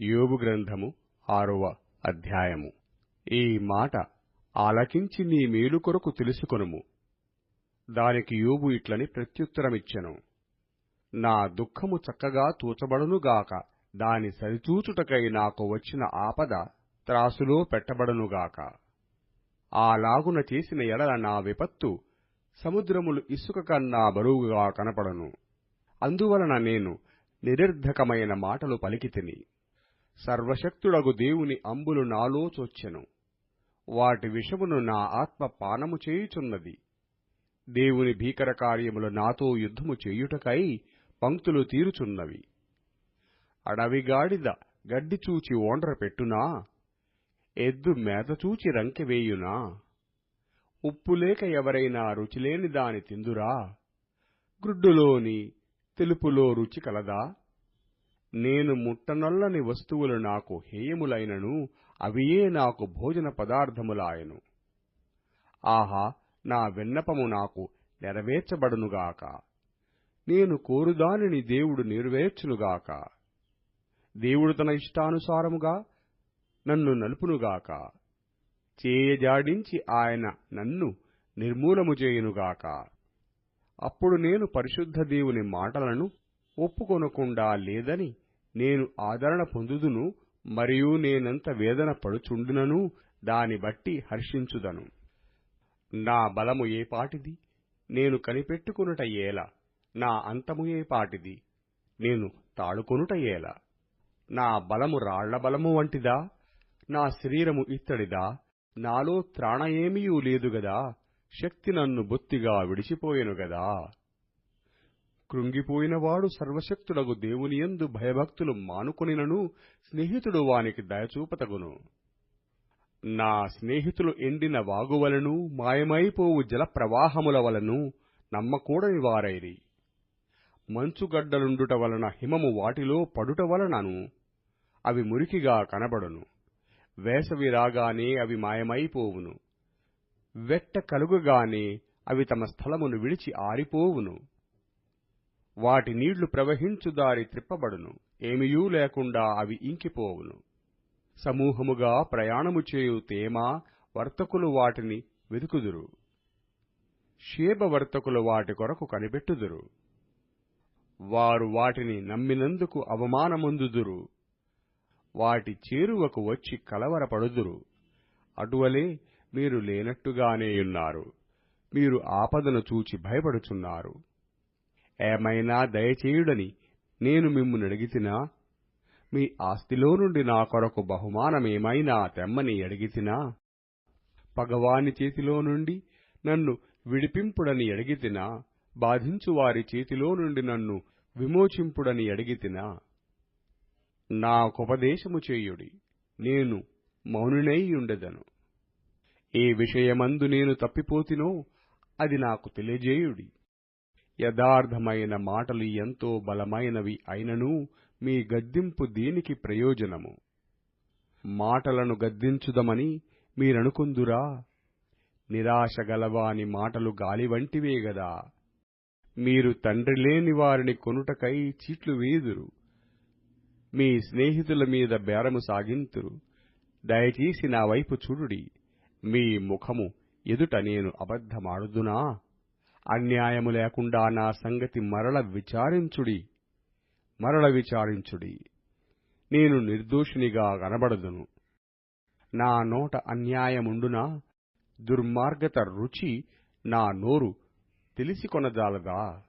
యోబు గ్రంథము ఆరవ అధ్యాయము. ఈ మాట ఆలకించి నీ మేలు కొరకు తెలుసుకొనుము. దానికి యోబు ఇట్లని ప్రత్యుత్తరమిచ్చెను. నా దుఃఖము చక్కగా తూచబడునుగాక దాని సరిచూచుటకై నాకు వచ్చిన ఆపద త్రాసులో పెట్టబడనుగాక ఆలాగున చేసిన ఎడల నా విపత్తు సముద్రములు ఇసుక కన్నా బరువుగా కనపడను. అందువలన నేను నిరర్ధకమైన మాటలు పలికితిని సర్వశక్తుడగు దేవుని అంబులు నాలో చొచ్చెను. వాటి విషమును నా ఆత్మ పానము చేయుచున్నది. దేవుని భీకర కార్యములు నాతో యుద్ధము చేయుటకై పంక్తులు తీరుచున్నవి. అడవిగాడిద గడ్డి చూచి ఓండ్ర పెట్టునా? ఎద్దు మేత చూచి రంకెవేయునా ఉప్పులేక ఎవరైనా రుచిలేని దాని తిందురా? గ్రుడ్డులోని తెలుపులో రుచి కలదా? నేను ముట్టనొల్లని వస్తువులు నాకు హేయములైనను అవియే నాకు భోజన పదార్థములాయను. ఆహా నా విన్నపము నాకు నెరవేర్చబడునుగాక. నేను కోరుదానిని దేవుడు నెరవేర్చునుగాక. దేవుడు తన ఇష్టానుసారముగా నన్ను నలుపునుగాక. చేయజాడించి ఆయన నన్ను నిర్మూలము చేయునుగాక. అప్పుడు నేను పరిశుద్ధ దేవుని మాటలను ఒప్పుకొనకుండా లేదని నేను ఆదరణ పొందుదును మరియు నేనంత వేదన పడుచుండునను దాని బట్టి హర్షించుదను. నా బలము ఏపాటిది నేను కనిపెట్టుకునుట ఏలా? నా అంతము ఏపాటిది నేను తాడుకొనుట ఏలా? నా బలము రాళ్ళ బలము వంటిదా? నా శరీరము ఇత్తడిదా? నాలో త్రాణ ఏమీయూ లేదు గదా శక్తి నన్ను బొత్తిగా విడిచిపోయెను గదా? కృంగిపోయినవాడు సర్వశక్తుడగు దేవునియందు భయభక్తులు మానుకొనినను స్నేహితుడు వానికి దయచూపతగును. నా స్నేహితులు ఎండిన వాగువలను మాయమైపోవు జల ప్రవాహముల వలను నమ్మకూడని వారైరి. మంచుగడ్డలుండుట వలన హిమము వాటిలో పడుట వలనను అవి మురికిగా కనబడును. వేసవి రాగానే అవి మాయమైపోవును. వెట్ట కలుగగానే అవి తమ స్థలమును విడిచి ఆరిపోవును. వాటి నీళ్ళు ప్రవహించు దారి త్రిప్పబడును. ఏమియూ లేకుండా అవి ఇంకిపోవును. సమూహముగా ప్రయాణము చేయు తేమ వర్తకులు వాటిని వెతుకుదురు షేబ వర్తకులు వాటి కొరకు కనిపెట్టుదురు. వారు వాటిని నమ్మినందుకు అవమానముందుదురు. వాటి చేరువకు వచ్చి కలవరపడుదురు. అటువలే మీరు లేనట్టుగానే ఉన్నారు. మీరు ఆపదను చూచి భయపడుచున్నారు. ఏమైనా దయచేయుడని నేను మిమ్మును అడిగితినా? మీ ఆస్తిలో నుండి నా కొరకు బహుమానమేమైనా తెమ్మని అడిగితినా? పగవాని చేతిలో నుండి నన్ను విడిపింపుడని అడిగితినా? బాధించువారి చేతిలో నుండి నన్ను విమోచింపుడని అడిగితినా? నాకుపదేశము చేయుడి నేను మౌనునైయుండెదను ఏ విషయమందు నేను తప్పిపోతినో అది నాకు తెలియజేయుడి. యథార్థమైన మాటలు ఎంతో బలమైనవి అయినను మీ గద్దింపు దీనికి ప్రయోజనము? మాటలను గద్దించుదమని మీరనుకుందురా? నిరాశ గలవాని మాటలు గాలి వంటివే గదా. మీరు తండ్రి లేని వారిని కొనుటకై చీట్లు వేయుదురు మీ స్నేహితుల మీద బేరము సాగింతురు. దయచేసి నా వైపు చూడుడి. మీ ముఖము ఎదుట నేను అబద్ధమాడుదునా? అన్యాయము లేకుండా నా సంగతి మరల విచారించుడి. మరల విచారించుడి. నేను నిర్దోషినిగా కనబడదును. నా నోట అన్యాయముండునా? దుర్మార్గత రుచి నా నోరు తెలిసి కొనజాలదా